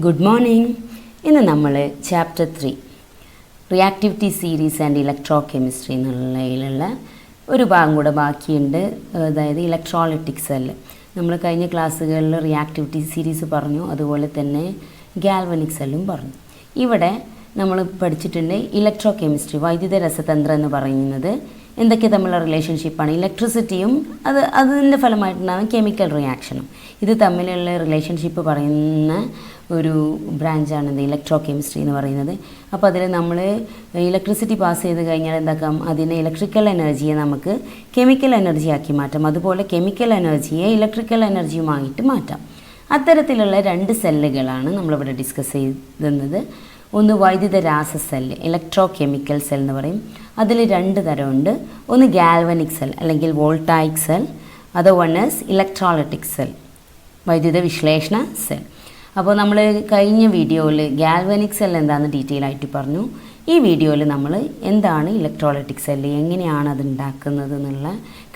Good morning ഇന്ന് നമ്മൾ chapter three reactivity series and electrochemistry എന്നുള്ളതിലുള്ള ഒരു ഭാഗം കൂടെ ബാക്കിയുണ്ട്. അതായത് ഇലക്ട്രോളിറ്റിക്സ് സെല്ല് നമ്മൾ കഴിഞ്ഞ ക്ലാസ്സുകളിൽ റിയാക്ടിവിറ്റി സീരീസ് പറഞ്ഞു. അതുപോലെ തന്നെ ഗാൽവനിക് സെല്ലും പറഞ്ഞു. ഇവിടെ നമ്മൾ പഠിച്ചിട്ടുണ്ട് ഇലക്ട്രോ കെമിസ്ട്രി വൈദ്യുത രസതന്ത്രം എന്ന് പറയുന്നത് എന്തൊക്കെ തമ്മിലുള്ള റിലേഷൻഷിപ്പാണ് ഇലക്ട്രിസിറ്റിയും അത് അതിന്റെ ഫലമായിട്ടുണ്ടാകുന്ന കെമിക്കൽ റിയാക്ഷനും ഇത് തമ്മിലുള്ള റിലേഷൻഷിപ്പ് പറയുന്ന ഒരു ബ്രാഞ്ചാണ് ഇത് ഇലക്ട്രോ കെമിസ്ട്രി എന്ന് പറയുന്നത്. അപ്പോൾ അതിൽ നമ്മൾ ഇലക്ട്രിസിറ്റി പാസ് ചെയ്ത് കഴിഞ്ഞാൽ എന്താക്കാം? അതിനെ ഇലക്ട്രിക്കൽ എനർജിയെ നമുക്ക് കെമിക്കൽ എനർജി ആക്കി മാറ്റാം. അതുപോലെ കെമിക്കൽ എനർജിയെ ഇലക്ട്രിക്കൽ എനർജിയുമായിട്ട് മാറ്റാം. അത്തരത്തിലുള്ള രണ്ട് സെല്ലുകളാണ് നമ്മളിവിടെ ഡിസ്കസ് ചെയ്യുന്നത് ഒന്ന് വൈദ്യുത രാസ സെല്ല് ഇലക്ട്രോ കെമിക്കൽ സെൽ എന്ന് പറയും. അതിൽ രണ്ട് തരമുണ്ട്. ഒന്ന് ഗാൽവനിക് സെൽ അല്ലെങ്കിൽ വോൾട്ടായിക് സെൽ അത് വൺ ഇസ് ഇലക്ട്രോളിറ്റിക് സെൽ വൈദ്യുത വിശ്ലേഷണ സെൽ അപ്പോൾ നമ്മൾ കഴിഞ്ഞ വീഡിയോയിൽ ഗാൽവനിക് സെൽ എന്താണെന്ന് ഡീറ്റെയിൽ ആയിട്ട് പറഞ്ഞു. ഈ വീഡിയോയിൽ നമ്മൾ എന്താണ് ഇലക്ട്രോളിറ്റിക് സെല്ല് എങ്ങനെയാണ് അത് ഉണ്ടാക്കുന്നത് എന്നുള്ള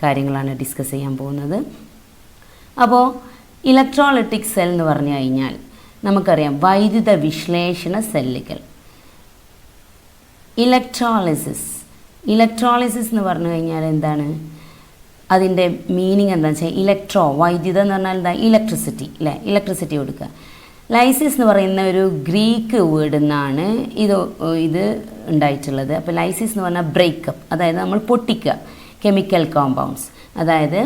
കാര്യങ്ങളാണ് ഡിസ്കസ് ചെയ്യാൻ പോകുന്നത്. അപ്പോൾ ഇലക്ട്രോളിറ്റിക് സെൽ എന്ന് പറഞ്ഞു കഴിഞ്ഞാൽ നമുക്കറിയാം വൈദ്യുത വിശ്ലേഷണ സെല്ലുകൾ ഇലക്ട്രോളിസിസ് ഇലക്ട്രോളിസിസ് എന്ന് പറഞ്ഞു കഴിഞ്ഞാൽ എന്താണ്? അതിന്റെ മീനിങ് എന്താണെന്ന് വെച്ചാൽ ഇലക്ട്രോ വൈദ്യുത എന്ന് പറഞ്ഞാൽ എന്താ? ഇലക്ട്രിസിറ്റി അല്ലേ ഇലക്ട്രിസിറ്റി കൊടുക്കുക. ലൈസിസ് എന്ന് പറയുന്ന ഒരു ഗ്രീക്ക് വേർഡിൽ നിന്നാണ് ഇത് ഇത് ഉണ്ടായിട്ടുള്ളത്. അപ്പോൾ ലൈസിസ് എന്ന് പറഞ്ഞാൽ ബ്രേക്കപ്പ് അതായത് നമ്മൾ പൊട്ടിക്കുക. കെമിക്കൽ കോമ്പൗണ്ട്സ് അതായത്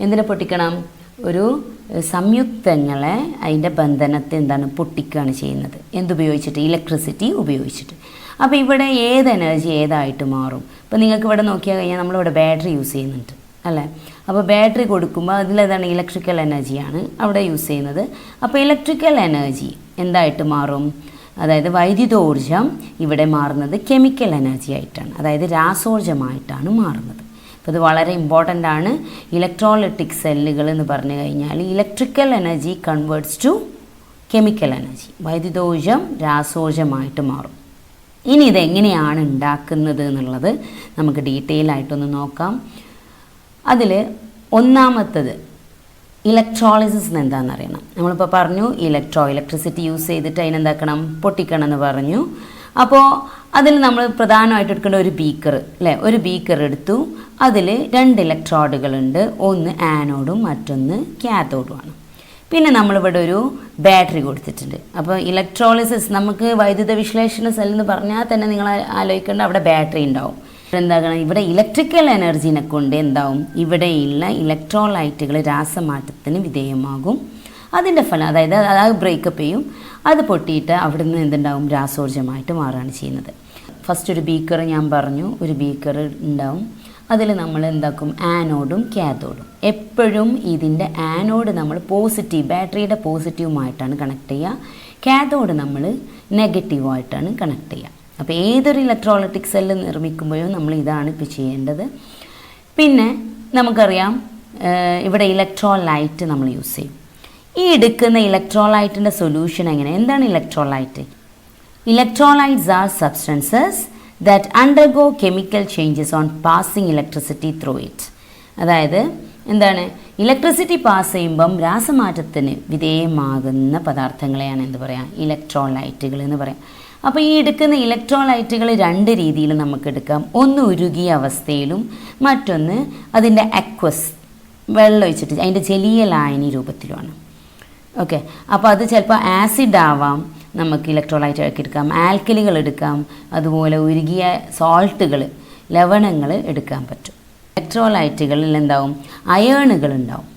എന്തിനെ പൊട്ടിക്കണം? ഒരു സംയുക്തങ്ങളെ അതിന്റെ ബന്ധനത്തെ എന്താണ്? പൊട്ടിക്കുകയാണ് ചെയ്യുന്നത്. എന്തുപയോഗിച്ചിട്ട്? ഇലക്ട്രിസിറ്റി ഉപയോഗിച്ചിട്ട്. അപ്പോൾ ഇവിടെ ഏത് എനർജി ഏതായിട്ട് മാറും? ഇപ്പോൾ നിങ്ങൾക്ക് ഇവിടെ നോക്കിയാൽ കഴിഞ്ഞാൽ നമ്മളിവിടെ ബാറ്ററി യൂസ് ചെയ്യുന്നുണ്ട് അല്ലേ? അപ്പോൾ ബാറ്ററി കൊടുക്കുമ്പോൾ അതിലേതാണ് ഇലക്ട്രിക്കൽ എനർജിയാണ് അവിടെ യൂസ് ചെയ്യുന്നത്. അപ്പോൾ ഇലക്ട്രിക്കൽ എനർജി എന്തായിട്ട് മാറും? അതായത് വൈദ്യുതോർജം ഇവിടെ മാറുന്നത് കെമിക്കൽ എനർജി ആയിട്ടാണ്. അതായത് രാസോർജമായിട്ടാണ് മാറുന്നത്. അപ്പോൾ ഇത് വളരെ ഇമ്പോർട്ടന്റ് ആണ്. ഇലക്ട്രോളിറ്റിക് സെല്ലുകൾ എന്ന് പറഞ്ഞു കഴിഞ്ഞാൽ electrical energy converts to chemical energy വൈദ്യുതോർജം രാസോർജമായിട്ട് മാറും. ഇനി ഇതെങ്ങനെയാണ് ഉണ്ടാക്കുന്നത് എന്നുള്ളത് നമുക്ക് ഡീറ്റെയിൽ ആയിട്ടൊന്ന് നോക്കാം. അതിൽ ഒന്നാമത്തത് ഇലക്ട്രോളിസിസ് എന്താണെന്ന് അറിയണം. നമ്മളിപ്പോൾ പറഞ്ഞു ഇലക്ട്രോ ഇലക്ട്രിസിറ്റി യൂസ് ചെയ്തിട്ട് അതിനെന്താക്കണം പൊട്ടിക്കണം എന്ന് പറഞ്ഞു. അപ്പോൾ അതിൽ നമ്മൾ പ്രധാനമായിട്ട് എടുക്കേണ്ട ഒരു ബീക്കർ അല്ലേ ഒരു ബീക്കർ എടുത്തു. അതിൽ രണ്ട് ഇലക്ട്രോഡുകളുണ്ട് ഒന്ന് ആനോഡും മറ്റൊന്ന് ക്യാത്തോഡുമാണ് പിന്നെ നമ്മളിവിടെ ഒരു ബാറ്ററി കൊടുത്തിട്ടുണ്ട്. അപ്പോൾ ഇലക്ട്രോളിസിസ് നമുക്ക് വൈദ്യുത വിശ്ലേഷണ സെൽ എന്ന് പറഞ്ഞാൽ തന്നെ നിങ്ങൾ ആലോചിക്കേണ്ട അവിടെ ബാറ്ററി ഉണ്ടാവും. എന്താകണം? ഇവിടെ ഇലക്ട്രിക്കൽ എനർജീനെ കൊണ്ട് എന്താവും? ഇവിടെയുള്ള ഇലക്ട്രോലൈറ്റുകൾ രാസമാറ്റത്തിന് വിധേയമാകും. അതിന്റെ ഫലം അതായത് അത് ബ്രേക്കപ്പ് ചെയ്യും. അത് പൊട്ടിയിട്ട് അവിടെ നിന്ന് എന്തുണ്ടാവും? രാസോർജമായിട്ട് മാറുകയാണ് ചെയ്യുന്നത്. ഫസ്റ്റ് ഒരു ബീക്കർ ഞാൻ പറഞ്ഞു. ഒരു ബീക്കർ ഉണ്ടാവും. അതിൽ നമ്മൾ എന്താക്കും? ആനോഡും കാഥോഡും. എപ്പോഴും ഇതിന്റെ ആനോഡ് നമ്മൾ പോസിറ്റീവ് ബാറ്ററിയുടെ പോസിറ്റീവുമായിട്ടാണ് കണക്ട് ചെയ്യുക കാഥോഡ് നമ്മൾ നെഗറ്റീവായിട്ടാണ് കണക്ട് ചെയ്യുക അപ്പോൾ ഏതൊരു ഇലക്ട്രോളിറ്റിക് സെല്ല് നിർമ്മിക്കുമ്പോഴും നമ്മൾ ഇതാണ് ഇപ്പോൾ ചെയ്യേണ്ടത്. പിന്നെ നമുക്കറിയാം ഇവിടെ ഇലക്ട്രോലൈറ്റ് നമ്മൾ യൂസ് ചെയ്യും. ഈ എടുക്കുന്ന ഇലക്ട്രോലൈറ്റിന്റെ സൊല്യൂഷൻ എങ്ങനെ? എന്താണ് electrolyte electrolytes are substances that undergo chemical changes on passing electricity through it അതായത് എന്താണ്? ഇലക്ട്രിസിറ്റി പാസ് ചെയ്യുമ്പം രാസമാറ്റത്തിന് വിധേയമാകുന്ന പദാർത്ഥങ്ങളെയാണ് എന്ത് പറയുക ഇലക്ട്രോലൈറ്റുകൾ എന്ന് പറയാം. അപ്പോൾ ഈ എടുക്കുന്ന ഇലക്ട്രോലൈറ്റുകൾ രണ്ട് രീതിയിൽ നമുക്ക് എടുക്കാം. ഒന്ന് ഉരുകിയ അവസ്ഥയിലും മറ്റൊന്ന് അതിന്റെ അക്വസ് വെള്ളം ഒഴിച്ചിട്ട് അതിന്റെ ജലീയ ലായനി രൂപത്തിലുമാണ്. ഓക്കെ അപ്പോൾ അത് ചിലപ്പോൾ ആസിഡ് ആവാം നമുക്ക് ഇലക്ട്രോലൈറ്റ് ആക്കി എടുക്കാം. ആൽക്കലികൾ എടുക്കാം. അതുപോലെ ഉരുകിയ സോൾട്ടുകൾ ലവണങ്ങൾ എടുക്കാൻ പറ്റും. ഇലക്ട്രോലൈറ്റുകളിൽ എന്താവും? അയേണുകൾ ഉണ്ടാവും.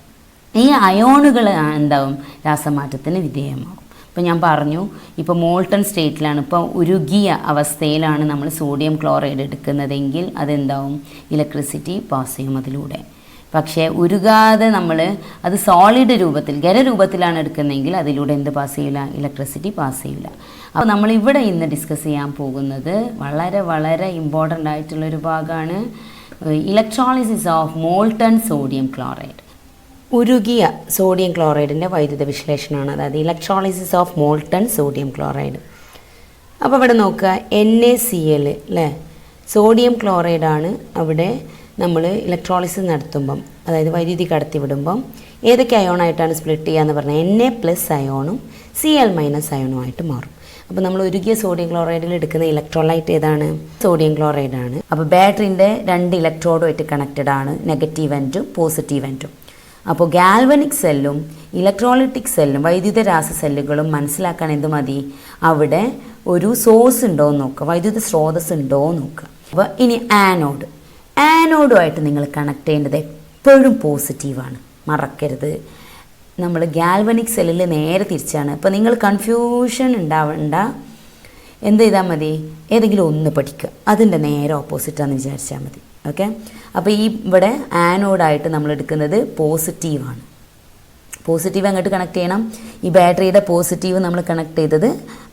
ഈ അയോണുകൾ എന്താവും? രാസമാറ്റത്തിന് വിധേയമാകും. ഇപ്പോൾ ഞാൻ പറഞ്ഞു ഇപ്പോൾ മോൾട്ടൺ സ്റ്റേറ്റിലാണ് ഇപ്പോൾ ഉരുകിയ അവസ്ഥയിലാണ് നമ്മൾ സോഡിയം ക്ലോറൈഡ് എടുക്കുന്നതെങ്കിൽ അതെന്താവും? ഇലക്ട്രിസിറ്റി പാസ് ചെയ്യും അതിലൂടെ. പക്ഷേ ഉരുകാതെ നമ്മൾ അത് സോളിഡ് രൂപത്തിൽ ഖരരൂപത്തിലാണ് എടുക്കുന്നതെങ്കിൽ അതിലൂടെ എന്ത് പാസ് ചെയ്യില്ല ഇലക്ട്രിസിറ്റി പാസ് ചെയ്യില്ല അപ്പോൾ നമ്മൾ ഇവിടെ ഇന്ന് ഡിസ്കസ് ചെയ്യാൻ പോകുന്നത് വളരെ വളരെ ഇമ്പോർട്ടന്റ് ആയിട്ടുള്ളൊരു ഭാഗമാണ് electrolysis of molten sodium chloride ഉരുകിയ സോഡിയം ക്ലോറൈഡിന്റെ വൈദ്യുത വിശ്ലേഷണമാണ്. അതായത് electrolysis of molten sodium chloride അപ്പോൾ ഇവിടെ നോക്കുക എൻ എ സി എൽ അല്ലേ സോഡിയം ക്ലോറൈഡാണ് അവിടെ നമ്മൾ ഇലക്ട്രോളിസിസ് നടത്തുമ്പം അതായത് വൈദ്യുതി കടത്തി വിടുമ്പം ഏതൊക്കെ അയോണായിട്ടാണ് സ്പ്ലിറ്റ് ചെയ്യുക എന്ന് പറഞ്ഞാൽ എൻ എ പ്ലസ് അയോണും സി എൽ മൈനസ് അയോണുമായിട്ട് മാറും. അപ്പോൾ നമ്മൾ ഉരുകിയ സോഡിയം ക്ലോറൈഡിൽ എടുക്കുന്ന ഇലക്ട്രോലൈറ്റ് ഏതാണ്? സോഡിയം ക്ലോറൈഡ് ആണ്. അപ്പോൾ ബാറ്ററിന്റെ രണ്ട് ഇലക്ട്രോഡുമായിട്ട് കണക്റ്റഡ് ആണ്. നെഗറ്റീവ് എന്റും പോസിറ്റീവ് എന്റും അപ്പോൾ ഗാൽവനിക് സെല്ലും ഇലക്ട്രോളിറ്റിക് സെല്ലും വൈദ്യുത രാസ സെല്ലുകളും മനസ്സിലാക്കാൻ എന്ത് മതി? അവിടെ ഒരു സോഴ്സ് ഉണ്ടോ എന്ന് നോക്കുക. വൈദ്യുത സ്രോതസ് ഉണ്ടോ എന്ന് നോക്കുക. അപ്പോൾ ഇനി ആനോഡ് ആനോഡുമായിട്ട് നിങ്ങൾ കണക്ട് ചെയ്യേണ്ടത് എപ്പോഴും പോസിറ്റീവാണ് മറക്കരുത്. നമ്മൾ ഗാൽവനിക് സെല്ലിൽ നേരെ തിരിച്ചാണ്. അപ്പോൾ നിങ്ങൾ കൺഫ്യൂഷൻ ഉണ്ടാവണ്ട. എന്ത് ചെയ്താൽ മതി? ഏതെങ്കിലും ഒന്ന് പഠിക്കുക. അതിന്റെ നേരെ ഓപ്പോസിറ്റാന്ന് വിചാരിച്ചാൽ മതി. ഓക്കെ അപ്പോൾ ഈ ഇവിടെ ആനോഡായിട്ട് നമ്മൾ എടുക്കുന്നത് പോസിറ്റീവാണ് പോസിറ്റീവ് അങ്ങോട്ട് കണക്ട് ചെയ്യണം? ഈ ബാറ്ററിയുടെ പോസിറ്റീവ് നമ്മൾ കണക്ട് ചെയ്തത്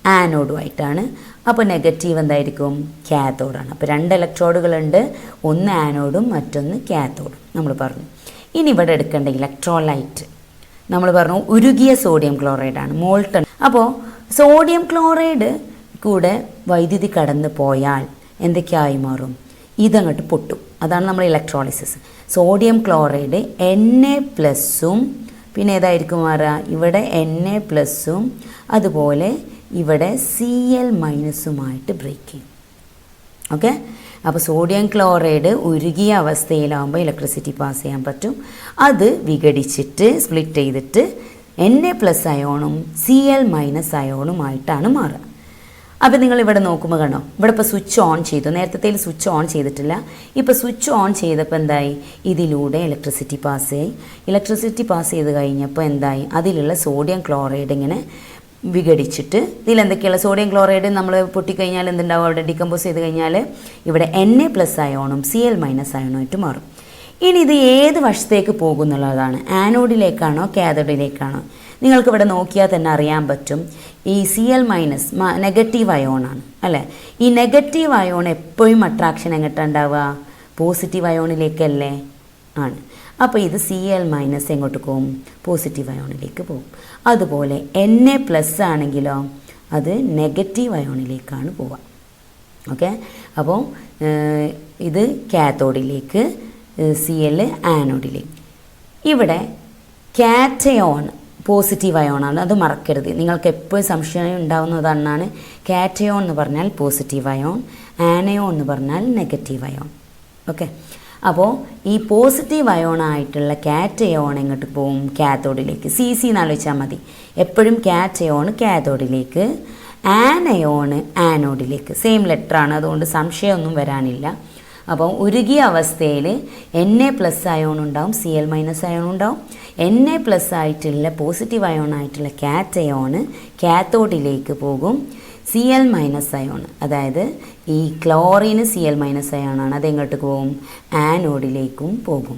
ആനോഡുമായിട്ടാണ് അപ്പോൾ നെഗറ്റീവ് എന്തായിരിക്കും? കാത്തോഡാണ് അപ്പോൾ രണ്ട് ഇലക്ട്രോഡുകളുണ്ട് ഒന്ന് ആനോഡും മറ്റൊന്ന് കാത്തോഡും നമ്മൾ പറഞ്ഞു. ഇനി ഇവിടെ എടുക്കേണ്ട ഇലക്ട്രോലൈറ്റ് നമ്മൾ പറഞ്ഞു ഉരുകിയ സോഡിയം ക്ലോറൈഡാണ് മോൾട്ടൺ. അപ്പോൾ സോഡിയം ക്ലോറൈഡ് കൂടെ വൈദ്യുതി കടന്നു പോയാൽ എന്തൊക്കെയായി മാറും? ഇതങ്ങോട്ട് പൊട്ടും. അതാണ് നമ്മൾ electrolysis sodium chloride N A പ്ലസ്സും പിന്നെ ഏതായിരിക്കും മാറുക? ഇവിടെ എൻ എ പ്ലസ്സും അതുപോലെ ഇവിടെ സി എൽ മൈനസുമായിട്ട് ബ്രേക്ക് ചെയ്യും. ഓക്കെ അപ്പോൾ സോഡിയം ക്ലോറൈഡ് ഉരുകിയ അവസ്ഥയിലാകുമ്പോൾ ഇലക്ട്രിസിറ്റി പാസ് ചെയ്യാൻ പറ്റും. അത് വിഘടിച്ചിട്ട് സ്പ്ലിറ്റ് ചെയ്തിട്ട് എൻ എ പ്ലസ് അയോണും സി എൽ മൈനസ് അയോണുമായിട്ടാണ് മാറുക. അപ്പോൾ നിങ്ങൾ ഇവിടെ നോക്കുമ്പോൾ കണ്ടോ? ഇവിടെ ഇപ്പോൾ സ്വിച്ച് ഓൺ ചെയ്തു. നേരത്തെ സ്വിച്ച് ഓൺ ചെയ്തിട്ടില്ല. ഇപ്പോൾ സ്വിച്ച് ഓൺ ചെയ്തപ്പോൾ എന്തായി? ഇതിലൂടെ ഇലക്ട്രിസിറ്റി പാസ് ചെയ്യും ഇലക്ട്രിസിറ്റി പാസ് ചെയ്ത് കഴിഞ്ഞപ്പോൾ എന്തായി? അതിലുള്ള സോഡിയം ക്ലോറൈഡ് ഇങ്ങനെ വിഘടിച്ചിട്ട് ഇതിൽ എന്തൊക്കെയുള്ള സോഡിയം ക്ലോറൈഡ് നമ്മൾ പൊട്ടിക്കഴിഞ്ഞാൽ എന്തുണ്ടാവും? അവിടെ ഡിക്കമ്പോസ് ചെയ്ത് കഴിഞ്ഞാൽ ഇവിടെ എൻ എ പ്ലസ് അയോണും സി എൽ മൈനസ് അയോണുമായിട്ട് മാറും. ഇനി ഇത് ഏത് വശത്തേക്ക് പോകുന്നുള്ളതാണ്? ആനോഡിലേക്കാണോ കാഥോഡിലേക്കാണോ നിങ്ങൾക്ക് ഇവിടെ നോക്കിയാൽ തന്നെ അറിയാൻ പറ്റും. ഈ സി എൽ മൈനസ് നെഗറ്റീവ് അയോണാണ് അല്ലേ? ഈ നെഗറ്റീവ് അയോൺ എപ്പോഴും അട്രാക്ഷൻ എങ്ങോട്ടുണ്ടാവുക പോസിറ്റീവ് അയോണിലേക്കല്ലേ ആണ്. അപ്പോൾ ഇത് സി എൽ മൈനസ് എങ്ങോട്ട് പോകും? പോസിറ്റീവ് അയോണിലേക്ക് പോകും. അതുപോലെ എൻ എ പ്ലസ് ആണെങ്കിലോ അത് നെഗറ്റീവ് അയോണിലേക്കാണ് പോവുക. ഓക്കെ അപ്പോൾ ഇത് കാത്തോഡിലേക്ക് സി എൽ ആനോഡിലേക്ക് ഇവിടെ കാറ്റയോൺ പോസിറ്റീവ് അയോണാണ് അത് മറക്കരുത്. നിങ്ങൾക്ക് എപ്പോഴും സംശയം ഉണ്ടാവുന്നതാണ് കാറ്റയോൺ എന്ന് പറഞ്ഞാൽ പോസിറ്റീവ് അയോൺ ആനയോൺ എന്ന് പറഞ്ഞാൽ നെഗറ്റീവ് അയോൺ ഓക്കെ അപ്പോൾ ഈ പോസിറ്റീവ് അയോണായിട്ടുള്ള ആയിട്ടുള്ള കാറ്റയോൺ എങ്ങോട്ട് പോവും? കാത്തോഡിലേക്ക് സി സി എന്ന് ആലോചിച്ചാൽ മതി. എപ്പോഴും കാറ്റയോൺ കാത്തോഡിലേക്ക് ആനയോണ് ആനോഡിലേക്ക് സെയിം ലെറ്ററാണ് അതുകൊണ്ട് സംശയമൊന്നും വരാനില്ല. അപ്പോൾ ഉരുകിയ അവസ്ഥയിൽ എൻ എ പ്ലസ് അയോൺ ഉണ്ടാവും. സി എൽ മൈനസ് അയോൺ ഉണ്ടാവും. എൻ എ പ്ലസ് ആയിട്ടുള്ള പോസിറ്റീവ് അയോൺ ആയിട്ടുള്ള കാറ്റയോണ് കാത്തോഡിലേക്ക് പോകും. സി എൽ മൈനസ് അയോൺ അതായത് ഈ ക്ലോറിന് സി എൽ മൈനസ് അയോണാണ് അതെങ്ങോട്ട് പോകും? ആനോഡിലേക്കും പോകും.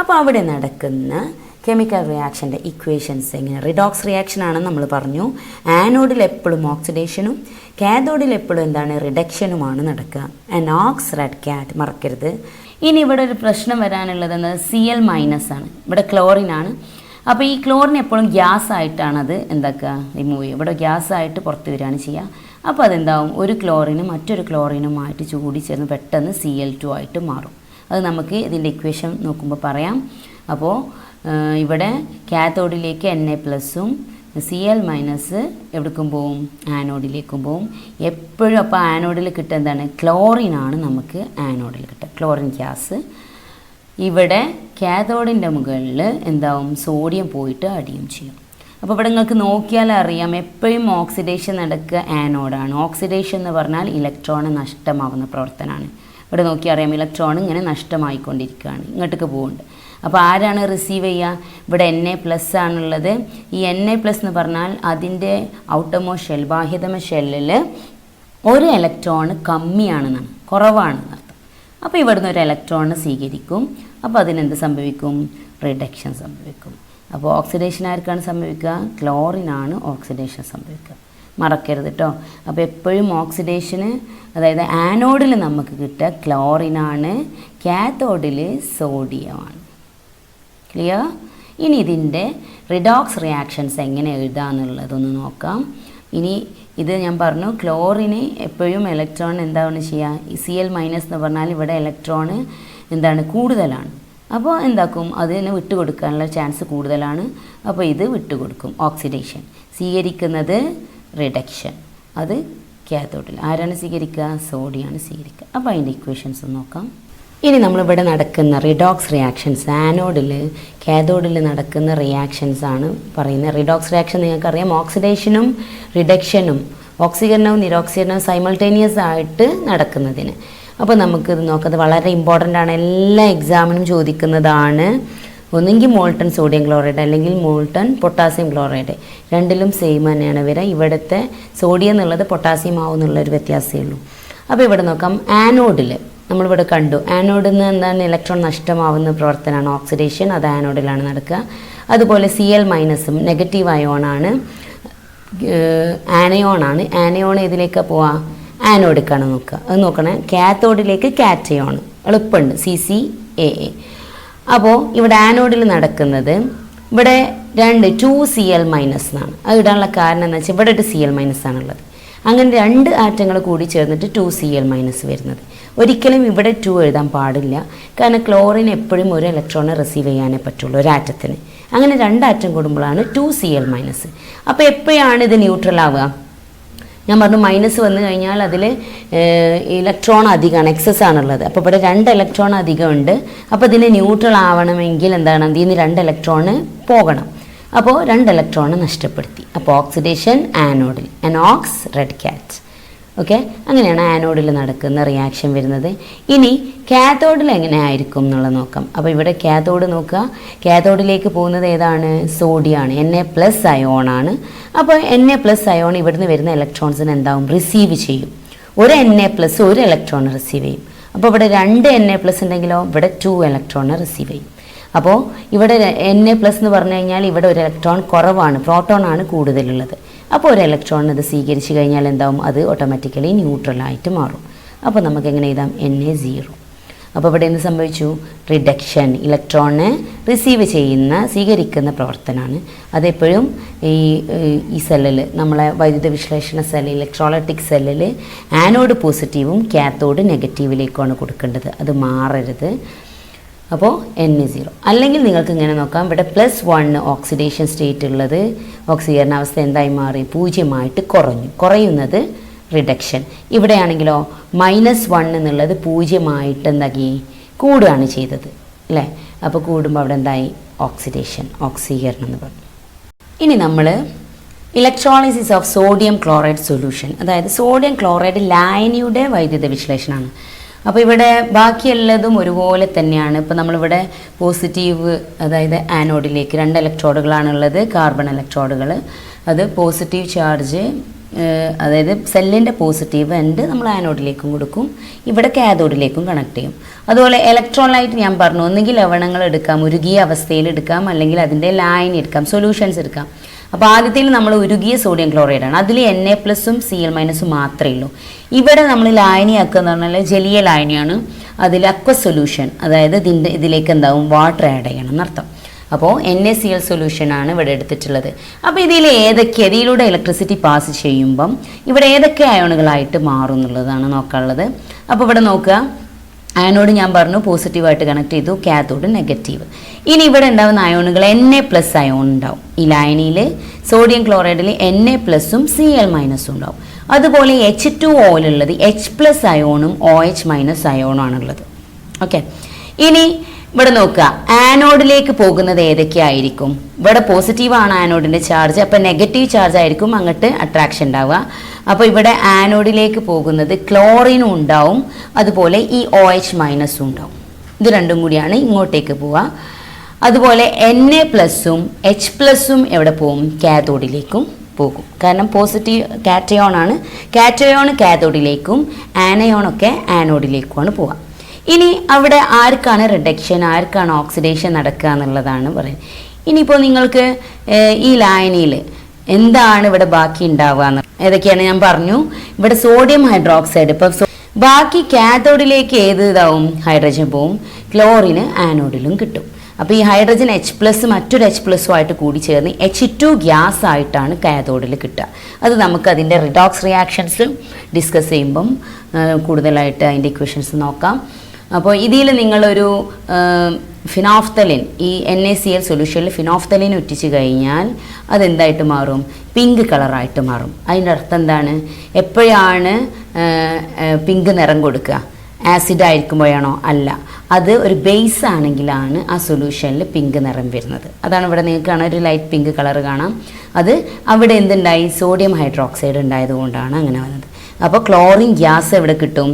അപ്പോൾ അവിടെ നടക്കുന്ന കെമിക്കൽ റിയാക്ഷന്റെ ഇക്വേഷൻസ് എങ്ങനെ? റിഡോക്സ് റിയാക്ഷൻ ആണെന്ന് നമ്മൾ പറഞ്ഞു. ആനോഡിൽ എപ്പോഴും ഓക്സിഡേഷനും കാഥോഡിൽ എപ്പോഴും എന്താണ്? റിഡക്ഷനുമാണ് നടക്കുക. ആൻഡ് ഓക്സ് റെഡ് ക്യാറ്റ് മറക്കരുത്. ഇനി ഇവിടെ ഒരു പ്രശ്നം വരാനുള്ളത് എന്നത് സി എൽ മൈനസ് ആണ്. ഇവിടെ ക്ലോറിൻ ആണ്. അപ്പോൾ ഈ ക്ലോറിൻ എപ്പോഴും ഗ്യാസ് ആയിട്ടാണ് അത് എന്താക്കുക? റിമൂവ് ചെയ്യുക. ഇവിടെ ഗ്യാസ് ആയിട്ട് പുറത്ത് വരികയാണ് ചെയ്യുക. അപ്പോൾ അതെന്താവും? ഒരു ക്ലോറിനും മറ്റൊരു ക്ലോറിനുമായിട്ട് ചൂടി ചേർന്ന് പെട്ടെന്ന് സി എൽ ടു ആയിട്ട് മാറും. അത് നമുക്ക് ഇതിന്റെ ഇക്വേഷൻ നോക്കുമ്പോൾ പറയാം. അപ്പോൾ ഇവിടെ കാത്തോഡിലേക്ക് എൻ എ പ്ലസും സി എൽ മൈനസ് എവിടേക്കും പോവും? ആനോഡിലേക്കും പോവും. എപ്പോഴും അപ്പോൾ ആനോഡിൽ കിട്ടുക എന്താണ്? ക്ലോറിനാണ് നമുക്ക് ആനോഡിൽ കിട്ടുക. ക്ലോറിൻ ഗ്യാസ് ഇവിടെ കാഥോഡിന്റെ മുകളിൽ എന്താവും? സോഡിയം പോയിട്ട് അടിയും ചെയ്യും. അപ്പോൾ ഇവിടെ നിങ്ങൾക്ക് നോക്കിയാൽ അറിയാം എപ്പോഴും ഓക്സിഡേഷൻ നടക്കുക ആനോഡാണ് ഓക്സിഡേഷൻ എന്ന് പറഞ്ഞാൽ ഇലക്ട്രോൺ നഷ്ടമാവുന്ന പ്രവർത്തനമാണ്. ഇവിടെ നോക്കിയാൽ അറിയാം ഇലക്ട്രോൺ ഇങ്ങനെ നഷ്ടമായിക്കൊണ്ടിരിക്കുകയാണ്. ഇങ്ങോട്ടേക്ക് പോകുന്നുണ്ട് അപ്പോൾ ആരാണ് റിസീവ് ചെയ്യുക? ഇവിടെ എൻ എ പ്ലസ് ആണുള്ളത്. ഈ എൻ എ പ്ലസ് എന്ന് പറഞ്ഞാൽ അതിന്റെ ഔട്ടമോ ഷെൽ ബാഹ്യതമ ഷെല്ലിൽ ഒരു ഇലക്ട്രോൺ കമ്മിയാണെന്നാണ്. കുറവാണെന്നർത്ഥം അപ്പോൾ ഇവിടുന്ന് ഒരു ഇലക്ട്രോൺ സ്വീകരിക്കും. അപ്പോൾ അതിനെന്ത് സംഭവിക്കും? റിഡക്ഷൻ സംഭവിക്കും. അപ്പോൾ ഓക്സിഡേഷൻ ആർക്കാണ് സംഭവിക്കുക? ക്ലോറിനാണ് ഓക്സിഡേഷൻ സംഭവിക്കുക. മറക്കരുത് കേട്ടോ അപ്പോൾ എപ്പോഴും ഓക്സിഡേഷന് അതായത് ആനോഡിൽ നമുക്ക് കിട്ടുക ക്ലോറിനാണ് കാത്തോഡിൽ സോഡിയമാണ് ക്ലിയർ ഇനി ഇതിന്റെ റിഡോക്സ് റിയാക്ഷൻസ് എങ്ങനെ എഴുതാമെന്നുള്ളതൊന്ന് നോക്കാം. ഇനി ഇത് ഞാൻ പറഞ്ഞു ക്ലോറിന് എപ്പോഴും ഇലക്ട്രോൺ എന്താണ് ചെയ്യുക? സി എൽ മൈനസ് എന്ന് പറഞ്ഞാൽ ഇവിടെ ഇലക്ട്രോൺ എന്താണ്? കൂടുതലാണ്. അപ്പോൾ എന്താക്കും? അതിനെ വിട്ടുകൊടുക്കാനുള്ള ചാൻസ് കൂടുതലാണ്. അപ്പോൾ ഇത് വിട്ടുകൊടുക്കും. ഓക്സിഡേഷൻ സ്വീകരിക്കുന്നത് റിഡക്ഷൻ അത് കാത്തോട്ടിൽ ആരാണ് സ്വീകരിക്കുക? സോഡിയാണ് സ്വീകരിക്കുക. അപ്പോൾ അതിന്റെ ഇക്വേഷൻസ് നോക്കാം. ഇനി നമ്മളിവിടെ നടക്കുന്ന റിഡോക്സ് റിയാക്ഷൻസ് ആനോഡിൽ കാഥോഡിൽ നടക്കുന്ന റിയാക്ഷൻസ് ആണ് പറയുന്നത്. റിഡോക്സ് റിയാക്ഷൻ നിങ്ങൾക്കറിയാം. ഓക്സിഡേഷനും റിഡക്ഷനും ഓക്സിജനവും നിരോക്സിജനവും സൈമൾട്ടേനിയസ് ആയിട്ട് നടക്കുന്നതിന്. അപ്പോൾ നമുക്കിത് നോക്കാം. അത് വളരെ ഇമ്പോർട്ടന്റ് ആണ്. എല്ലാ എക്സാമിനും ചോദിക്കുന്നതാണ്. ഒന്നെങ്കിൽ മോൾട്ടൺ സോഡിയം ക്ലോറൈഡ് അല്ലെങ്കിൽ മോൾട്ടൺ പൊട്ടാസ്യം ക്ലോറൈഡ് രണ്ടിലും സെയിം തന്നെയാണ് വരിക. ഇവിടുത്തെ സോഡിയം എന്നുള്ളത് പൊട്ടാസ്യം ആവും എന്നുള്ളൊരു വ്യത്യാസമേ ഉള്ളൂ. അപ്പോൾ ഇവിടെ നോക്കാം. ആനോഡിൽ നമ്മളിവിടെ കണ്ടു. ആനോഡിൽ നിന്ന് എന്താണ്? ഇലക്ട്രോൺ നഷ്ടമാവുന്ന പ്രവർത്തനമാണ്. ഓക്സിഡേഷൻ അത് ആനോഡിലാണ് നടക്കുക. അതുപോലെ സി എൽ മൈനസും നെഗറ്റീവ് അയോണാണ് ആനയോണാണ് ആനയോൺ ഏതിലേക്കാണ് പോവുക ആനോഡിക്കാണ് നോക്കുക. അത് നോക്കണേ. കാത്തോഡിലേക്ക് കാറ്റയോൺ എളുപ്പമുണ്ട്. സി സി എ എ അപ്പോൾ ഇവിടെ ആനോഡിൽ നടക്കുന്നത് ഇവിടെ രണ്ട് ടു സി എൽ മൈനസ് എന്നാണ് അത് ഇടാനുള്ള കാരണം എന്ന് വെച്ചാൽ ഇവിടെ ഒരു സി എൽ മൈനസ് ആണുള്ളത് അങ്ങനെ രണ്ട് ആറ്റങ്ങൾ കൂടി ചേർന്നിട്ട് ടു സി എൽ മൈനസ് വരുന്നത്. ഒരിക്കലും ഇവിടെ ടു എഴുതാൻ പാടില്ല. കാരണം ക്ലോറിൻ എപ്പോഴും ഒരു ഇലക്ട്രോണെ റിസീവ് ചെയ്യാനേ പറ്റുള്ളൂ ഒരു ആറ്റത്തിന്. അങ്ങനെ രണ്ടാറ്റം കൂടുമ്പോഴാണ് ടു സി എൽ മൈനസ് അപ്പോൾ എപ്പോഴാണ് ഇത് ന്യൂട്രൽ ആവുക? ഞാൻ പറഞ്ഞു മൈനസ് വന്നു കഴിഞ്ഞാൽ അതിൽ ഇലക്ട്രോൺ അധികമാണ് എക്സസ് ആണുള്ളത്. അപ്പോൾ ഇവിടെ രണ്ട് ഇലക്ട്രോൺ അധികമുണ്ട് അപ്പോൾ ഇതിന് ന്യൂട്രൽ ആവണമെങ്കിൽ എന്താണ്? അതിൽ നിന്ന് രണ്ട് ഇലക്ട്രോണ് പോകണം. അപ്പോൾ രണ്ട് ഇലക്ട്രോണ് നഷ്ടപ്പെടുത്തി. അപ്പോൾ oxidation ആനോഡിൽ an ox red cat. Okay അങ്ങനെയാണ് ആനോഡിൽ നടക്കുന്ന റിയാക്ഷൻ വരുന്നത്. ഇനി കാത്തോഡിൽ എങ്ങനെ ആയിരിക്കും എന്നുള്ളത് നോക്കാം. അപ്പോൾ ഇവിടെ കാത്തോഡ് നോക്കുക. കാത്തോഡിലേക്ക് പോകുന്നത് ഏതാണ്? സോഡിയാണ് എൻ എ പ്ലസ് ആണ്. അപ്പോൾ എൻ എ പ്ലസ് അയോൺ ഇവിടുന്ന് വരുന്ന ഇലക്ട്രോൺസിന് എന്താവും? റിസീവ് ചെയ്യും. ഒരു എൻ എ പ്ലസ് ഒരു ഇലക്ട്രോൺ റിസീവ് ചെയ്യും. അപ്പോൾ ഇവിടെ രണ്ട് എൻ എ പ്ലസ് ഉണ്ടെങ്കിലോ? ഇവിടെ ടു ഇലക്ട്രോൺ റിസീവ് ചെയ്യും. അപ്പോൾ ഇവിടെ എൻ എ പ്ലസ് എന്ന് പറഞ്ഞു കഴിഞ്ഞാൽ ഇവിടെ ഒരു ഇലക്ട്രോൺ കുറവാണ്. പ്രോട്ടോൺ ആണ് കൂടുതലുള്ളത്. അപ്പോൾ ഒരു ഇലക്ട്രോൺ അത് സ്വീകരിച്ചു കഴിഞ്ഞാൽ എന്താവും? അത് ഓട്ടോമാറ്റിക്കലി ന്യൂട്രൽ ആയിട്ട് മാറും. അപ്പോൾ നമുക്ക് എങ്ങനെ എഴുതാം? എൻ എ സീറോ അപ്പോൾ ഇവിടെ എന്ത് സംഭവിച്ചു? റിഡക്ഷൻ ഇലക്ട്രോണിനെ റിസീവ് ചെയ്യുന്ന സ്വീകരിക്കുന്ന പ്രവർത്തനമാണ്. അതെപ്പോഴും ഈ ഈ സെല്ലിൽ നമ്മളെ വൈദ്യുത വിശ്ലേഷണ സെല്ല് ഇലക്ട്രോളറ്റിക് സെല്ലിൽ ആനോഡ് പോസിറ്റീവും കാത്തോഡ് നെഗറ്റീവിലേക്കുമാണ് കൊടുക്കേണ്ടത്. അത് മാറരുത്. അപ്പോൾ എൻ സീറോ അല്ലെങ്കിൽ നിങ്ങൾക്ക് ഇങ്ങനെ നോക്കാം. ഇവിടെ പ്ലസ് വൺ ഓക്സിഡേഷൻ സ്റ്റേറ്റ് ഉള്ളത് ഓക്സീകരണാവസ്ഥ എന്തായി മാറി? പൂജ്യമായിട്ട് കുറഞ്ഞു. കുറയുന്നത് റിഡക്ഷൻ ഇവിടെയാണെങ്കിലോ മൈനസ് വൺ എന്നുള്ളത് പൂജ്യമായിട്ട് എന്താക്കി കൂടുകയാണ് ചെയ്തത്. അല്ലേ? അപ്പോൾ കൂടുമ്പോൾ അവിടെ എന്തായി? ഓക്സിഡേഷൻ ഓക്സീകരണം എന്ന് പറഞ്ഞു. ഇനി നമ്മൾ electrolysis of sodium chloride solution അതായത് സോഡിയം ക്ലോറൈഡ് ലായനിയുടെ വൈദ്യുത വിശ്ലേഷണമാണ്. അപ്പോൾ ഇവിടെ ബാക്കിയെല്ലതും ഒരുപോലെ തന്നെയാണ്. ഇപ്പോൾ നമ്മളിവിടെ പോസിറ്റീവ് അതായത് ആനോഡിലേക്ക് രണ്ട് ഇലക്ട്രോഡുകളാണുള്ളത് കാർബൺ ഇലക്ട്രോഡുകൾ അത് പോസിറ്റീവ് ചാർജ് അതായത് സെല്ലിന്റെ പോസിറ്റീവ് എൻഡ് നമ്മൾ ആനോഡിലേക്കും കൊടുക്കും. ഇവിടെ കാഥോഡിലേക്കും കണക്ട് ചെയ്യും. അതുപോലെ ഇലക്ട്രോലൈറ്റ് ഞാൻ പറഞ്ഞു ഒന്നുകിൽ ലവണങ്ങൾ എടുക്കാം ഉരുകിയ അവസ്ഥയിൽ എടുക്കാം അല്ലെങ്കിൽ അതിന്റെ ലൈൻ എടുക്കാം സൊല്യൂഷൻസ് എടുക്കാം. അപ്പോൾ ആദ്യത്തിൽ നമ്മൾ ഉരുകിയ സോഡിയം ക്ലോറൈഡ് ആണ്. അതിൽ എൻ എ പ്ലസും സി എൽ മൈനസും മാത്രമേ ഉള്ളൂ. ഇവിടെ നമ്മൾ ലായനിയാക്കുക എന്ന് പറഞ്ഞാൽ ജലീയ ലായനിയാണ്. അതിൽ അക്വ സൊല്യൂഷൻ അതായത് ഇതിന്റെ ഇതിലേക്ക് എന്താവും? വാട്ടർ ആഡ് ചെയ്യണം എന്നർത്ഥം. അപ്പോൾ എൻ എ സി എൽ സൊല്യൂഷനാണ് ഇവിടെ എടുത്തിട്ടുള്ളത്. അപ്പോൾ ഇതിൽ ഏതൊക്കെ ഇതിലൂടെ ഇലക്ട്രിസിറ്റി പാസ് ചെയ്യുമ്പം ഇവിടെ ഏതൊക്കെ അയോണുകളായിട്ട് മാറും എന്നുള്ളതാണ് നോക്കാനുള്ളത്. അപ്പോൾ ഇവിടെ നോക്കുക. അയണോട് ഞാൻ പറഞ്ഞു പോസിറ്റീവായിട്ട് കണക്ട് ചെയ്തു കാത്തോഡ് നെഗറ്റീവ് ഇനി ഇവിടെ ഉണ്ടാകുന്ന അയോണുകൾ എൻ എ പ്ലസ് അയോൺ ഉണ്ടാവും. ഈ ലായനിയിൽ സോഡിയം ക്ലോറൈഡിൽ എൻ എ പ്ലസും സി എൽ മൈനസും ഉണ്ടാവും. അതുപോലെ എച്ച് ടു ഓയിലുള്ളത് എച്ച് പ്ലസ് അയോണും ഒ എച്ച് മൈനസ് അയോണും ആണുള്ളത് ഓക്കെ ഇനി ഇവിടെ നോക്കുക. ആനോഡിലേക്ക് പോകുന്നത് ഏതൊക്കെയായിരിക്കും? ഇവിടെ പോസിറ്റീവ് ആണ് ആനോഡിന്റെ ചാർജ് അപ്പോൾ നെഗറ്റീവ് ചാർജ് ആയിരിക്കും അങ്ങോട്ട് അട്രാക്ഷൻ ഉണ്ടാവുക. അപ്പോൾ ഇവിടെ ആനോഡിലേക്ക് പോകുന്നത് ക്ലോറിനും ഉണ്ടാവും. അതുപോലെ ഈ ഒ എച്ച് മൈനസും ഉണ്ടാവും. ഇത് രണ്ടും കൂടിയാണ് ഇങ്ങോട്ടേക്ക് പോവുക. അതുപോലെ എൻ എ പ്ലസും എച്ച് പ്ലസും എവിടെ പോകും? കാഥോഡിലേക്കും പോകും. കാരണം പോസിറ്റീവ് കാറ്റയോൺ ആണ്. കാറ്റയോൺ കാഥോഡിലേക്കും ആനയോണൊക്കെ ആനോഡിലേക്കുമാണ് പോവുക. ഇനി അവിടെ ആർക്കാണ് റിഡക്ഷൻ ആർക്കാണ് ഓക്സിഡേഷൻ നടക്കുക എന്നുള്ളതാണ് പറയുന്നത്. ഇനിയിപ്പോൾ നിങ്ങൾക്ക് ഈ ലായനിയിൽ എന്താണ് ഇവിടെ ബാക്കി ഉണ്ടാവുക എന്ന് ഏതൊക്കെയാണ് ഞാൻ പറഞ്ഞു. ഇവിടെ സോഡിയം ഹൈഡ്രോക്സൈഡ് ഇപ്പം ബാക്കി കാഥോഡിലേക്ക് ഏത് ഇതാവും? ഹൈഡ്രജൻ പോവും. ക്ലോറിന് ആനോഡിലും കിട്ടും. അപ്പോൾ ഈ ഹൈഡ്രജൻ എച്ച് പ്ലസ് മറ്റൊരു എച്ച് പ്ലസും ആയിട്ട് കൂടി ചേർന്ന് എച്ച് ടു ഗ്യാസ് ആയിട്ടാണ് കാഥോഡിൽ കിട്ടുക. അത് നമുക്ക് അതിന്റെ റിഡോക്സ് റിയാക്ഷൻസ് ഡിസ്കസ് ചെയ്യുമ്പം കൂടുതലായിട്ട് അതിന്റെ ഇക്വേഷൻസ് നോക്കാം. അപ്പോൾ ഇതിൽ നിങ്ങളൊരു ഫിനോഫ്തലിൻ ഈ എൻ എ സി എൽ സൊല്യൂഷനിൽ ഫിനോഫ്തലിൻ ഉറ്റിച്ച് കഴിഞ്ഞാൽ അതെന്തായിട്ട് മാറും? പിങ്ക് കളറായിട്ട് മാറും. അതിന്റെ അർത്ഥം എന്താണ്? എപ്പോഴാണ് പിങ്ക് നിറം കൊടുക്കുക? ആസിഡ് ആയിരിക്കുമ്പോഴാണോ? അല്ല. അത് ഒരു ബേസ് ആണെങ്കിലാണ് ആ സൊല്യൂഷനിൽ പിങ്ക് നിറം വരുന്നത്. അതാണ് ഇവിടെ നിങ്ങൾക്ക് കാണാൻ ഒരു ലൈറ്റ് പിങ്ക് കളർ കാണാം. അത് അവിടെ എന്തുണ്ടായി? സോഡിയം ഹൈഡ്രോക്സൈഡ് ഉണ്ടായതുകൊണ്ടാണ് അങ്ങനെ വന്നത്. അപ്പോൾ ക്ലോറിൻ ഗ്യാസ് എവിടെ കിട്ടും?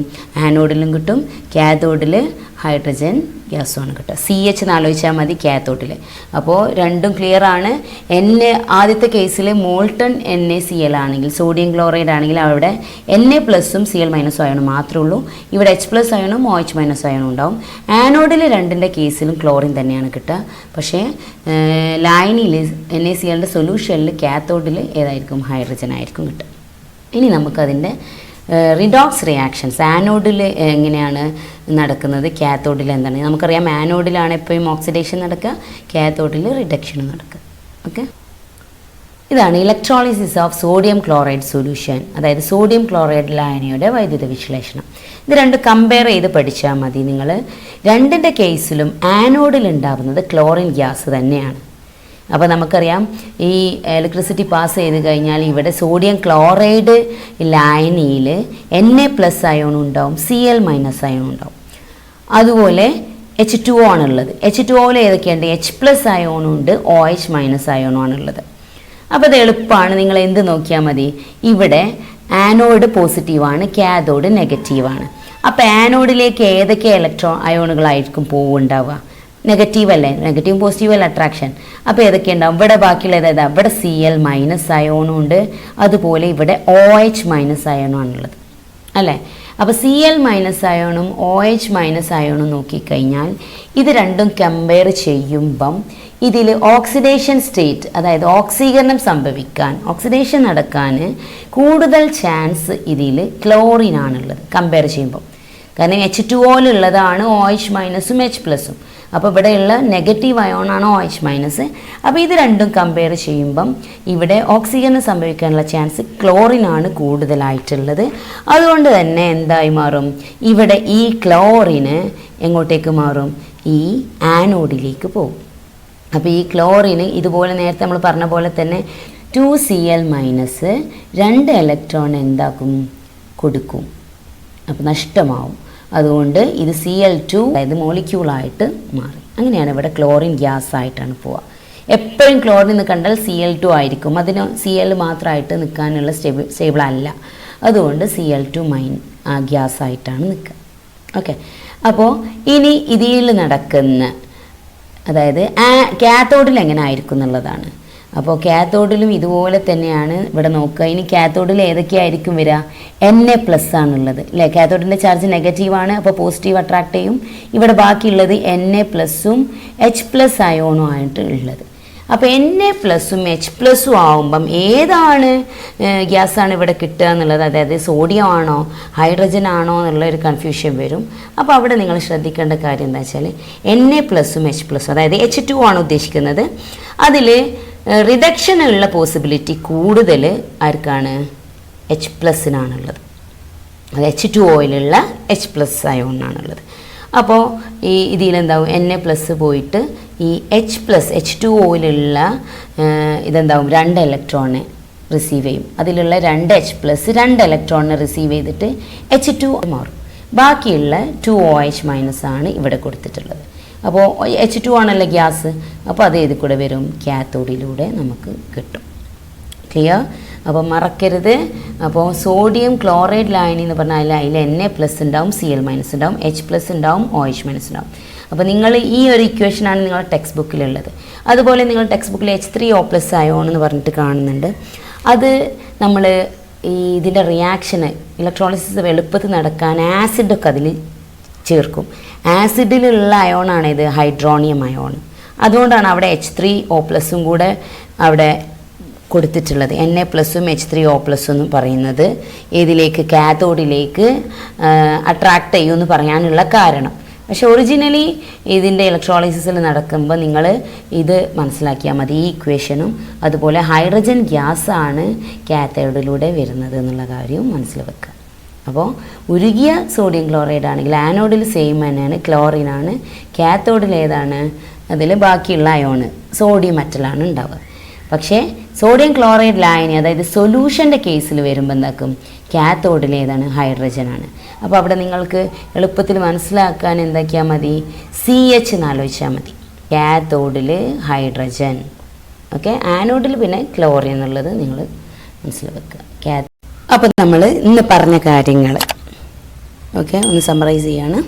ആനോഡിലും കിട്ടും. കാഥോഡിൽ ഹൈഡ്രജൻ ഗ്യാസുമാണ് കിട്ടുക. സി എച്ച് എന്ന് ആലോചിച്ചാൽ മതി കാത്തോട്ടിൽ അപ്പോൾ രണ്ടും ക്ലിയർ ആണ്. എൻ ആദ്യത്തെ കേസിൽ molten N A C L ആണെങ്കിൽ സോഡിയം ക്ലോറൈഡ് ആണെങ്കിൽ അവിടെ എൻ എ പ്ലസും സി എൽ മൈനസും അയണും മാത്രമേ ഉള്ളൂ. ഇവിടെ എച്ച് പ്ലസ് അയണും ഒ എച്ച് മൈനസ് അയണും ഉണ്ടാവും. ആനോഡിൽ രണ്ടിന്റെ കേസിലും ക്ലോറിൻ തന്നെയാണ് കിട്ടുക. പക്ഷേ ലൈനിൽ എൻ എ സി എല്ലിന്റെ സൊല്യൂഷനിൽ കാത്തോഡിൽ ഏതായിരിക്കും? ഹൈഡ്രജൻ ആയിരിക്കും കിട്ടുക. ഇനി നമുക്കതിന്റെ റിഡോക്സ് റിയാക്ഷൻസ് ആനോഡിൽ എങ്ങനെയാണ് നടക്കുന്നത് കാത്തോഡിൽ എന്താണ്? നമുക്കറിയാം ആനോഡിലാണ് എപ്പോഴും ഓക്സിഡേഷൻ നടക്കുക കാത്തോഡിൽ റിഡക്ഷൻ നടക്കുക. ഓക്കെ ഇതാണ് electrolysis of sodium chloride solution അതായത് സോഡിയം ക്ലോറൈഡ് ലായനിയുടെ വൈദ്യുത വിശ്ലേഷണം. ഇത് രണ്ട് കമ്പയർ ചെയ്ത് പഠിച്ചാൽ മതി. നിങ്ങൾ രണ്ടിന്റെ കേസിലും ആനോഡിൽ ഉണ്ടാകുന്നത് ക്ലോറിൻ ഗ്യാസ് തന്നെയാണ്. അപ്പോൾ നമുക്കറിയാം ഈ ഇലക്ട്രിസിറ്റി പാസ് ചെയ്ത് കഴിഞ്ഞാൽ ഇവിടെ സോഡിയം ക്ലോറൈഡ് ലായനിയിൽ എൻ എ പ്ലസ് അയോൺ ഉണ്ടാവും സി എൽ മൈനസ് അയോൺ ഉണ്ടാവും. അതുപോലെ എച്ച് ടു ഒ ആണുള്ളത്. എച്ച് ടു ഒയിൽ ഏതൊക്കെയുണ്ട്? എച്ച് പ്ലസ് അയോണും ഉണ്ട് ഒ എച്ച് മൈനസ് അയോണും ആണുള്ളത്. അപ്പോൾ അത് എളുപ്പമാണ് നിങ്ങൾ എന്ത് നോക്കിയാൽ മതി. ഇവിടെ ആനോഡ് പോസിറ്റീവാണ് കാഥോഡ് നെഗറ്റീവാണ് അപ്പോൾ ആനോഡിലേക്ക് ഏതൊക്കെ ഇലക്ട്രോ അയോണുകളായിരിക്കും പോവുണ്ടാവുക നെഗറ്റീവ് അല്ലേ? നെഗറ്റീവ് പോസിറ്റീവ് അല്ല? അട്രാക്ഷൻ അപ്പോൾ ഏതൊക്കെ ഉണ്ടാവും ഇവിടെ ബാക്കിയുള്ള ഏതാ? ഇവിടെ സി എൽ മൈനസ് അയോണും ഉണ്ട്. അതുപോലെ ഇവിടെ ഒ എച്ച് മൈനസ് അയോണും ആണുള്ളത്. അല്ലേ? അപ്പോൾ സി എൽ മൈനസ് അയോണും ഒ എച്ച് മൈനസ് അയോണും നോക്കിക്കഴിഞ്ഞാൽ ഇത് രണ്ടും കമ്പയർ ചെയ്യുമ്പം ഇതിൽ ഓക്സിഡേഷൻ സ്റ്റേറ്റ് അതായത് ഓക്സീകരണം സംഭവിക്കാൻ ഓക്സിഡേഷൻ നടക്കാൻ കൂടുതൽ ചാൻസ് ഇതിൽ ക്ലോറിനാണുള്ളത് കമ്പയർ ചെയ്യുമ്പോൾ കാരണം എച്ച് ടു ഓയിലുള്ളതാണ് ഒ എച്ച് മൈനസും എച്ച് പ്ലസും അപ്പോൾ ഇവിടെയുള്ള നെഗറ്റീവ് അയോണാണ് ഒ എച്ച് മൈനസ് അപ്പോൾ ഇത് രണ്ടും കമ്പയർ ചെയ്യുമ്പം ഇവിടെ ഓക്സിജന് സംഭവിക്കാനുള്ള ചാൻസ് ക്ലോറിനാണ് കൂടുതലായിട്ടുള്ളത്. അതുകൊണ്ട് തന്നെ എന്തായി മാറും? ഇവിടെ ഈ ക്ലോറിന് എങ്ങോട്ടേക്ക് മാറും? ഈ ആനോഡിലേക്ക് പോകും. അപ്പോൾ ഈ ക്ലോറിന് ഇതുപോലെ നേരത്തെ നമ്മൾ പറഞ്ഞ പോലെ തന്നെ ടു സി എൽ മൈനസ് രണ്ട് ഇലക്ട്രോൺ എന്താക്കും? കൊടുക്കും. അപ്പോൾ നഷ്ടമാവും. അതുകൊണ്ട് ഇത് സി എൽ ടു അതായത് മോളിക്യൂളായിട്ട് മാറി. അങ്ങനെയാണ് ഇവിടെ ക്ലോറിൻ ഗ്യാസ് ആയിട്ടാണ് പോവുക. എപ്പോഴും ക്ലോറിൻ എന്ന് കണ്ടാൽ സി എൽ ടു ആയിരിക്കും. അതിന് സി എൽ മാത്രമായിട്ട് നിൽക്കാനുള്ള സ്റ്റേബിൾ സ്റ്റേബിൾ അല്ല. അതുകൊണ്ട് സി എൽ ടു മൈൻ ഗ്യാസ് ആയിട്ടാണ് നിൽക്കുക. ഓക്കെ അപ്പോൾ ഇനി ഇതിൽ നടക്കുന്ന അതായത് കാത്തോഡിൽ എങ്ങനെ ആയിരിക്കും എന്നുള്ളതാണ്. അപ്പോൾ കാത്തോഡിലും ഇതുപോലെ തന്നെയാണ് ഇവിടെ നോക്കുക. ഇനി കാത്തോഡിൽ ഏതൊക്കെയായിരിക്കും വരിക? എൻ എ പ്ലസ് ആണുള്ളത്. അല്ലേ കാത്തോഡിന്റെ ചാർജ് നെഗറ്റീവാണ് അപ്പോൾ പോസിറ്റീവ് അട്രാക്ട് ചെയ്യും. ഇവിടെ ബാക്കിയുള്ളത് എൻ എ പ്ലസും എച്ച് പ്ലസ് അയോണും ആയിട്ട് ഉള്ളത്. അപ്പോൾ എൻ എ പ്ലസും എച്ച് പ്ലസും ആവുമ്പം ഏതാണ് ഗ്യാസാണ് ഇവിടെ കിട്ടുക എന്നുള്ളത്? അതായത് സോഡിയം ആണോ ഹൈഡ്രജൻ ആണോ എന്നുള്ള ഒരു കൺഫ്യൂഷൻ വരും. അപ്പോൾ അവിടെ നിങ്ങൾ ശ്രദ്ധിക്കേണ്ട കാര്യം എന്താ വെച്ചാൽ എൻ എ പ്ലസും എച്ച് പ്ലസും അതായത് എച്ച് ടു ആണ് ഉദ്ദേശിക്കുന്നത്. അതിൽ റിഡക്ഷനുള്ള പോസിബിലിറ്റി കൂടുതൽ ആർക്കാണ്? എച്ച് പ്ലസിനാണുള്ളത് അത് എച്ച് ടു ഓയിലുള്ള എച്ച് പ്ലസ് അയോണിനാണുള്ളത് അപ്പോൾ ഈ ഇതിലെന്താവും? എൻ എ പ്ലസ് പോയിട്ട് ഈ എച്ച് പ്ലസ് എച്ച് ടു ഓയിലുള്ള ഇതെന്താവും? രണ്ട് ഇലക്ട്രോണിനെ റിസീവ് ചെയ്യും. അതിലുള്ള രണ്ട് എച്ച് പ്ലസ് രണ്ട് ഇലക്ട്രോണിനെ റിസീവ് ചെയ്തിട്ട് എച്ച് ടു മാറും. ബാക്കിയുള്ള ടു ഒ എച്ച് മൈനസ് ആണ് ഇവിടെ കൊടുത്തിട്ടുള്ളത്. അപ്പോൾ എച്ച് ടു ആണല്ലോ ഗ്യാസ്. അപ്പോൾ അത് ഇതിൽ കൂടെ വരും? കാത്തോഡിലൂടെ നമുക്ക് കിട്ടും. ക്ലിയർ അപ്പോൾ മറക്കരുത്. അപ്പോൾ സോഡിയം ക്ലോറൈഡ് ലൈനി എന്ന് പറഞ്ഞാൽ അതിൽ എൻ എ പ്ലസ് ഉണ്ടാവും സി എൽ മൈനസ് ഉണ്ടാവും എച്ച് പ്ലസ് ഉണ്ടാവും ഒ എച്ച് മൈനസ് ഉണ്ടാവും. അപ്പോൾ നിങ്ങൾ ഈ ഒരു ഇക്വേഷനാണ് നിങ്ങളുടെ ടെക്സ്റ്റ് ബുക്കിലുള്ളത് അതുപോലെ നിങ്ങൾ ടെക്സ്റ്റ് ബുക്കിൽ H three O plus ion എന്ന് പറഞ്ഞിട്ട് കാണുന്നുണ്ട്. അത് നമ്മൾ ഈ ഇതിന്റെ റിയാക്ഷന് ഇലക്ട്രോളിസിസ് എളുപ്പത്തിൽ നടക്കാൻ ആസിഡൊക്കെ അതിൽ ചേർക്കും. ആസിഡിലുള്ള അയോണാണ് ഇത് ഹൈഡ്രോണിയം അയോൺ. അതുകൊണ്ടാണ് അവിടെ എച്ച് ത്രീ ഒ പ്ലസും കൂടെ അവിടെ കൊടുത്തിട്ടുള്ളത്. എൻ എ പ്ലസും എച്ച് ത്രീ ഒ പ്ലസും എന്ന് പറയുന്നത് ഇതിലേക്ക് കാത്തോഡിലേക്ക് അട്രാക്റ്റ് ചെയ്യുമെന്ന് പറയാനുള്ള കാരണം. പക്ഷെ ഒറിജിനലി ഇതിന്റെ ഇലക്ട്രോളിസിൽ നടക്കുമ്പോൾ നിങ്ങൾ ഇത് മനസ്സിലാക്കിയാൽ മതി. ഈ ഇക്വേഷനും അതുപോലെ ഹൈഡ്രജൻ ഗ്യാസാണ് കാത്തോഡിലൂടെ വരുന്നത് എന്നുള്ള കാര്യവും മനസ്സിൽ വെക്കുക. അപ്പോൾ ഉരുകിയ സോഡിയം ക്ലോറൈഡ് ആണെങ്കിൽ ആനോഡിൽ സെയിം തന്നെയാണ് ക്ലോറിൻ ആണ് കാത്തോഡിൽ ഏതാണ് അതിൽ ബാക്കിയുള്ള അയോണ് സോഡിയം മെറ്റലാണ് ഉണ്ടാവുക. പക്ഷേ സോഡിയം ക്ലോറൈഡ് ലായനി അതായത് സൊല്യൂഷന്റെ കേസിൽ വരുമ്പോൾ എന്താക്കും കാത്തോഡിൽ ഏതാണ്? ഹൈഡ്രജൻ ആണ്. അപ്പോൾ അവിടെ നിങ്ങൾക്ക് എളുപ്പത്തിൽ മനസ്സിലാക്കാൻ എന്താക്കിയാൽ മതി? സി എച്ച് എന്നാലോചിച്ചാൽ മതി. കാത്തോഡിൽ ഹൈഡ്രജൻ ഓക്കെ ആനോഡിൽ പിന്നെ ക്ലോറിൻ എന്നുള്ളത് നിങ്ങൾ മനസ്സിൽ വെക്കുക. അപ്പോൾ നമ്മൾ ഇന്ന് പറഞ്ഞ കാര്യങ്ങൾ ഓക്കെ ഒന്ന് സമ്മറൈസ് ചെയ്യാണ്.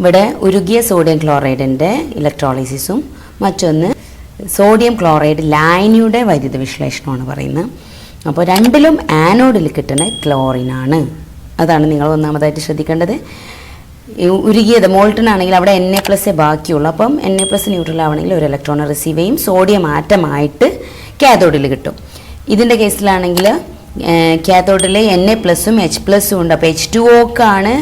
ഇവിടെ ഉരുകിയ സോഡിയം ക്ലോറൈഡിന്റെ ഇലക്ട്രോളിസിസും മറ്റൊന്ന് സോഡിയം ക്ലോറൈഡ് ലായനിയുടെ വൈദ്യുത വിശ്ലേഷണമാണ് പറയുന്നത്. അപ്പോൾ രണ്ടിലും ആനോഡിൽ കിട്ടുന്ന ക്ലോറിനാണ് അതാണ് നിങ്ങൾ ഒന്നാമതായിട്ട് ശ്രദ്ധിക്കേണ്ടത്. ഉരുകിയത് മോൾട്ടൺ ആണെങ്കിൽ അവിടെ എൻ എ പ്ലസ് ബാക്കിയുള്ളൂ. അപ്പം എൻ എ പ്ലസ് ന്യൂട്രൽ ആവണമെങ്കിൽ ഒരു ഇലക്ട്രോൺ റിസീവ് ചെയ്യും. സോഡിയം ആറ്റമായിട്ട് കാഥോഡിൽ കിട്ടും. ഇതിന്റെ കേസിലാണെങ്കിൽ കാത്തോഡിൽ എൻ എ പ്ലസും എച്ച് പ്ലസും ഉണ്ട്. അപ്പോൾ എച്ച് ടു ഒക്കാണ്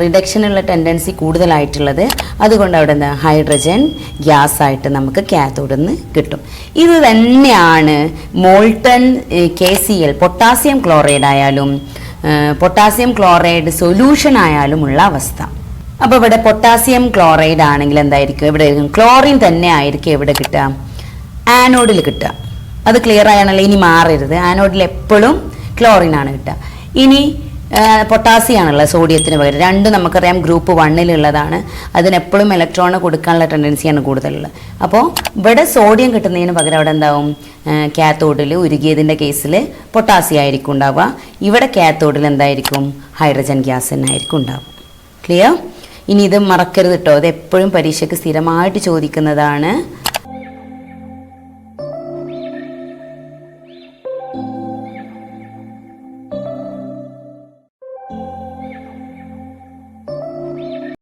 റിഡക്ഷനുള്ള ടെൻഡൻസി കൂടുതലായിട്ടുള്ളത്. അതുകൊണ്ട് അവിടെ എന്താ? ഹൈഡ്രജൻ ഗ്യാസ് ആയിട്ട് നമുക്ക് കാത്തോഡിൽ നിന്ന് കിട്ടും. ഇത് തന്നെയാണ് molten K C L potassium chloride ആയാലും പൊട്ടാസ്യം ക്ലോറൈഡ് സൊല്യൂഷൻ ആയാലും ഉള്ള അവസ്ഥ. അപ്പോൾ ഇവിടെ പൊട്ടാസ്യം ക്ലോറൈഡ് ആണെങ്കിൽ എന്തായിരിക്കും? എവിടെ ക്ലോറിൻ തന്നെ ആയിരിക്കും എവിടെ കിട്ടുക? ആനോഡിൽ കിട്ടുക. അത് ക്ലിയർ ആയാണല്ലോ ഇനി മാറരുത്. ആനോഡിൽ എപ്പോഴും ക്ലോറിൻ ആണ് കിട്ടുക. ഇനി പൊട്ടാസ്യം ആണുള്ളത് സോഡിയത്തിന് പകരം. രണ്ടും നമുക്കറിയാം ഗ്രൂപ്പ് വണ്ണിലുള്ളതാണ് അതിനെപ്പോഴും ഇലക്ട്രോണ് കൊടുക്കാനുള്ള ടെൻഡൻസിയാണ് കൂടുതലുള്ളത്. അപ്പോൾ ഇവിടെ സോഡിയം കിട്ടുന്നതിന് പകരം അവിടെ എന്താവും? കാത്തോഡിൽ ഉരുകിയതിന്റെ കേസിൽ പൊട്ടാസ്യം ആയിരിക്കും ഉണ്ടാവുക. ഇവിടെ കാത്തോഡിൽ എന്തായിരിക്കും? ഹൈഡ്രജൻ ഗ്യാസ് തന്നെ ആയിരിക്കും ഉണ്ടാവുക. ക്ലിയർ ഇനി ഇത് മറക്കരുത് കേട്ടോ ഇത് എപ്പോഴും പരീക്ഷയ്ക്ക് സ്ഥിരമായിട്ട് ചോദിക്കുന്നതാണ്